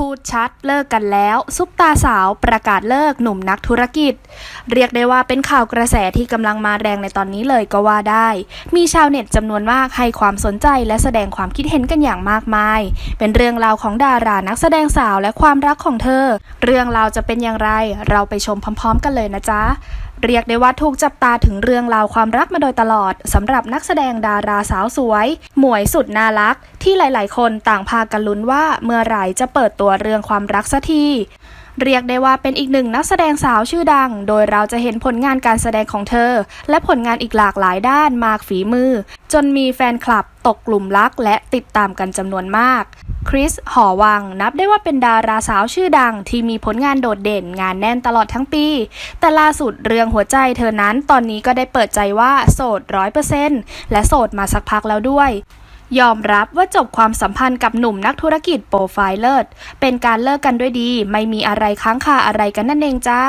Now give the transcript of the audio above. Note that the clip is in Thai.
พูดชัดเลิกกันแล้ว ซุปตาสาวประกาศเลิกหนุ่มนักธุรกิจ เรียกได้ว่าเป็นข่าวกระแสที่กำลังมาแรงในตอนนี้เลยก็ว่าได้ มีชาวเน็ตจำนวนมากให้ความสนใจและแสดงความคิดเห็นกันอย่างมากมาย เป็นเรื่องราวของดารานักแสดงสาวและความรักของเธอ เรื่องราวจะเป็นอย่างไร เราไปชมพร้อม ๆ กันเลยนะจ๊ะ เรียกได้ว่าถูกจับตาถึงเรื่องราวความรักมาโดยตลอดสำหรับนักแสดงดาราสาวสวย หมวยสุดน่ารัก ที่หลาย ๆ คนต่างพากันลุ้นว่าเมื่อไหร่จะเปิดตัวเรื่องความรักสักที เรียกได้ว่าเป็นอีกหนึ่งนักแสดงสาวชื่อดัง โดยเราจะเห็นผลงานการแสดงของเธอ และผลงานอีกหลากหลายด้านมากฝีมือ จนมีแฟนคลับตกกลุ่มรักและติดตามกันจำนวนมาก คริส หอวัง นับได้ว่าเป็นดาราสาวชื่อดังที่มีผลงานโดดเด่นงานแน่นตลอดทั้งปี แต่ล่าสุดเรื่องหัวใจเธอนั้นตอนนี้ก็ได้เปิดใจว่าโสดร้อยเปอร์เซ็นต์และโสดมาสักพักแล้วด้วย ยอมรับว่าจบความสัมพันธ์กับหนุ่มนักธุรกิจโปรไฟล์เลิศเป็นการเลิกกันด้วยดี ไม่มีอะไรค้างคาอะไรกันนั่นเองจ้า